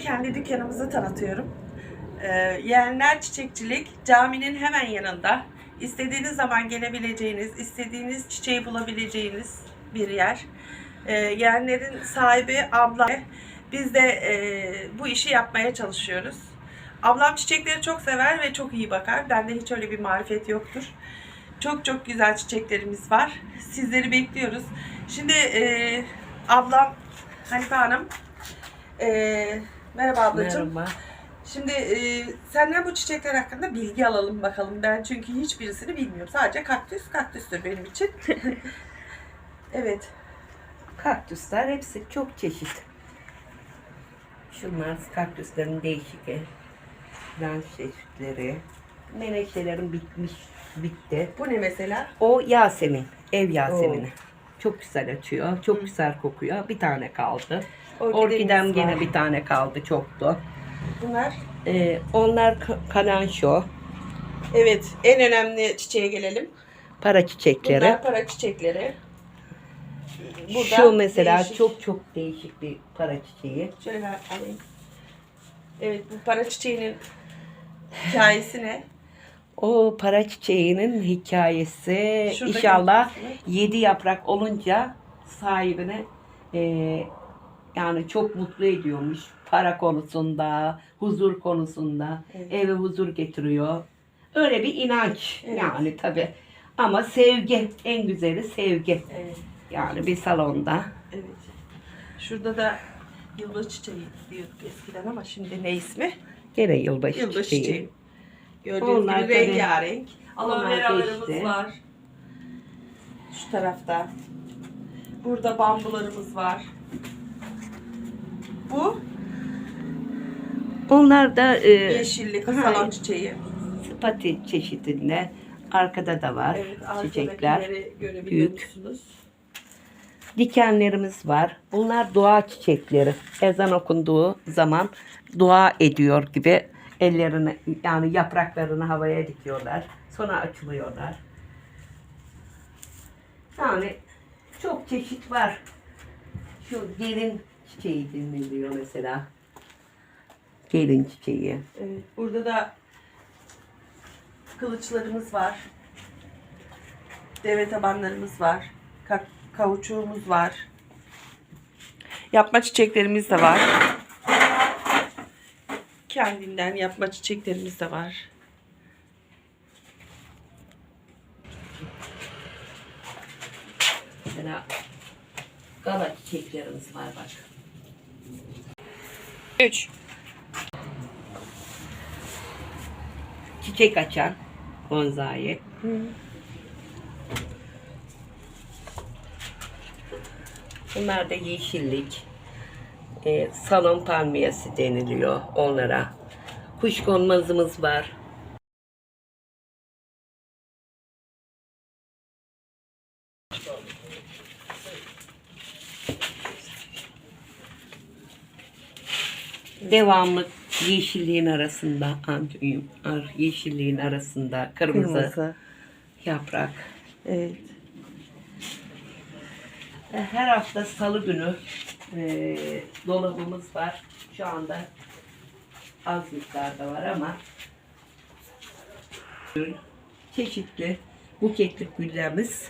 kendi dükkanımızı tanıtıyorum. Ee, Yeğenler Çiçekçilik caminin hemen yanında. İstediğiniz zaman gelebileceğiniz, istediğiniz çiçeği bulabileceğiniz bir yer. Ee, yeğenlerin sahibi abla. Biz de e, bu işi yapmaya çalışıyoruz. Ablam çiçekleri çok sever ve çok iyi bakar. Bende hiç öyle bir marifet yoktur. Çok çok güzel çiçeklerimiz var. Sizleri bekliyoruz. Şimdi e, ablam Hanife Hanım. e, merhaba ablacığım. Merhaba. Şimdi e, senden bu çiçekler hakkında bilgi alalım bakalım. Ben çünkü hiçbirisini bilmiyorum. Sadece kaktüs, kaktüstür benim için. evet. Kaktüsler hepsi çok çeşit. Şunlar kaktüslerin değişik renk çeşitleri. Menekşelerin bitmiş, bitti. Bu ne mesela? O Yasemin, ev Yasemini. Çok güzel açıyor, çok güzel kokuyor. Bir tane kaldı. Orkidemiz Orkidem var. gene bir tane kaldı, çoktu. Bunlar. Ee, onlar ka- kalanşo, Evet. En önemli çiçeğe gelelim. para çiçekleri. Bunlar para çiçekleri. Burada Şu mesela değişik- çok çok değişik bir para çiçeği. Şöyle ben alayım. Evet bu para çiçeğinin hikayesi ne? O para çiçeğinin hikayesi Şuradaki inşallah yedi yaprak olunca sahibine eee, yani çok mutlu ediyormuş. Para konusunda, huzur konusunda Evet. eve huzur getiriyor. Öyle bir inanç Evet. yani tabi. Ama sevgi en güzeli sevgi. Evet. Yani bir salonda. Evet. Şurada da yıldız çiçeği diyorduk eskiden ama şimdi ne ismi? Gene yılbaşı Yıldız çiçeği. çiçeği. Gördüğünüz Onlar gibi tabii- rengarenk. Onlar geçti. var. Şu tarafta. Burada bambularımız var. Bu Onlar da eee yeşillik ha, salon çiçeği. spati çeşidinde. Arkada da var Evet, çiçekler. arkadakileri görebiliyor büyük. musunuz? Dikenlerimiz var. Bunlar dua çiçekleri. Ezan okunduğu zaman dua ediyor gibi ellerini yani yapraklarını havaya dikiyorlar. Sonra açılıyorlar. Yani çok çeşit var. Şu gelin çiçeği deniliyor mesela. Gelin çiçeği. Evet, burada da kılıçlarımız var. Deve tabanlarımız var. Ka- kavuçuğumuz var. Yapma çiçeklerimiz de var. Kendinden yapma çiçeklerimiz de var. Mesela gala çiçeklerimiz var bak. 3. Çiçek açan bonsai. Bunlar da yeşillik. Ee, salon palmiyesi deniliyor onlara. Kuşkonmazımız var. Devamlı yeşilliğin arasında, antium, yeşilliğin arasında kırmızı, Kırmızı. yaprak. Evet. E, Her hafta salı günü e, dolabımız var. Şu anda az miktarda var ama çeşitli buketlik güllerimiz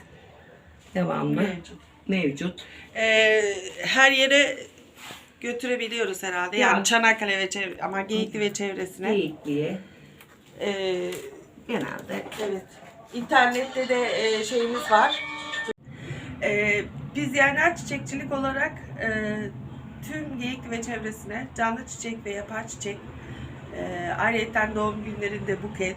devamlı Mevcut. mevcut. Ee, her yere götürebiliyoruz herhalde. Yani Ya. Çanakkale ve çevre ama Geyikli ve çevresine. Geyikliği Ee, genelde Evet. İnternette de e, şeyimiz var. E, biz yerler çiçekçilik olarak e, tüm Geyikli ve çevresine canlı çiçek ve yapay çiçek, e, ayrıca doğum günlerinde buket,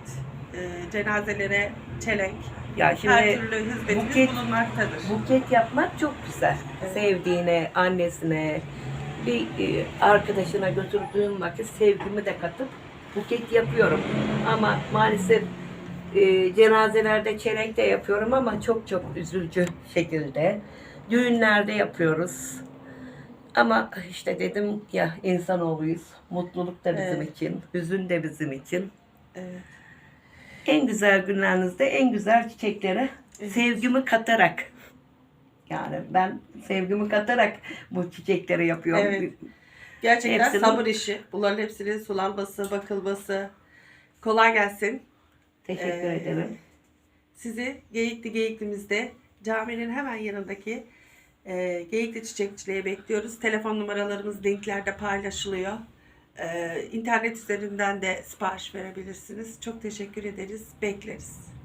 e, cenazelere çelenk, ya her şimdi türlü hizmetimiz buket- bulunmaktadır. buket yapmak çok güzel. Evet. Sevdiğine, annesine, bir e, arkadaşına götürdüğüm vakit sevgimi de katıp buket yapıyorum. Ama maalesef e, cenazelerde çelenk de yapıyorum ama çok çok üzücü şekilde. Düğünlerde yapıyoruz. Ama işte dedim ya insanoğluyuz. Mutluluk da bizim Evet. için, hüzün de bizim için. Evet. En güzel günlerinizde en güzel çiçeklere Evet. sevgimi katarak yani ben sevgimi katarak bu çiçekleri yapıyorum. Evet. Gerçekten Hepsinin- sabır işi. Bunların hepsinin sulanması, bakılması. Kolay gelsin. Teşekkür Ee, ederim. Sizi Geyikli Geyiklimizde caminin hemen yanındaki e, Geyikli Çiçekçiliğe bekliyoruz. Telefon numaralarımız linklerde paylaşılıyor. E, internet üzerinden de sipariş verebilirsiniz. Çok teşekkür ederiz. Bekleriz.